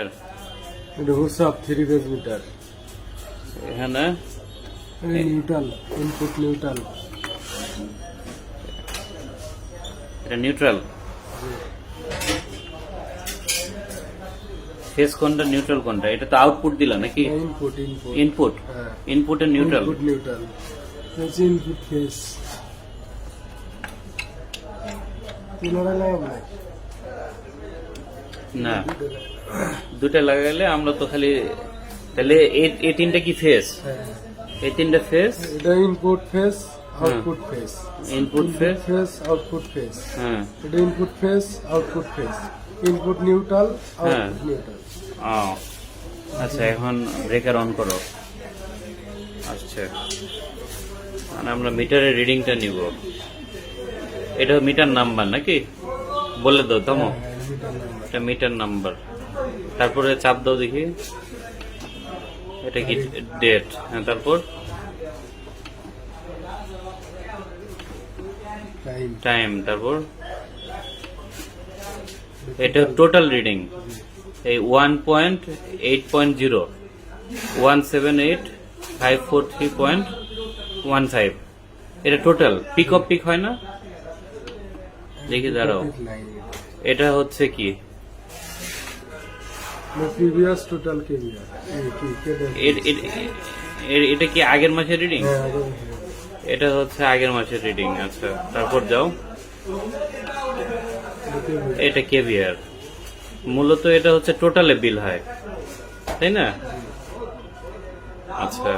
এটা হুসাব three phase meter এখানে নিউট্রাল ইনপুট নিউট্রাল এটা নিউট্রাল ফেস কোনটা নিউট্রাল কোনটা এটা তো আউটপুট দিলা নাকি ইনপুট ইনপুট ইনপুট হ্যাঁ ইনপুটের নিউট্রাল ইনপুট নিউট্রাল হচ্ছে ইনপুট ফেজ তিনটা লাগাবো না। দুটা লাগাইলে আমরা তো খালি তাহলে এই- তিনটা কি ফেস হ্যাঁ। এই তিনটা ফেস এটা input phase output phase input phase phase output phase হ্যাঁ। এটা input phase output phase input neutral হ্যাঁ। আউটপুট নিউট্রাল আচ্ছা এখন ব্রেকার অন করো। আচ্ছা। মানে আমরা মিটারের রিডিংটা নিব। এটা মিটার নাম্বার নাকি? বলে দাও থামো এটা মিটার নাম্বার। তারপরে চাপ দাও দেখি। এটা কি ডেট হ্যাঁ তারপর? টাইম তারপর? এটা টোটাল রিডিং এই one point eight point zero one seven eight five four three point one five এটা টোটাল পিক অফ পিক হয় না? দেখি দাঁড়াও। এটা হচ্ছে কি? প্রিভিয়াস টোটাল কেভিয়ার এটা কি আগের মাসের রিডিং হ্যাঁ এটা হচ্ছে আগের মাসের রিডিং আচ্ছা। তারপর যাও। এটা কেভিয়ার মূলত এটা হচ্ছে টোটালে বিল হয়। তাই না? আচ্ছা।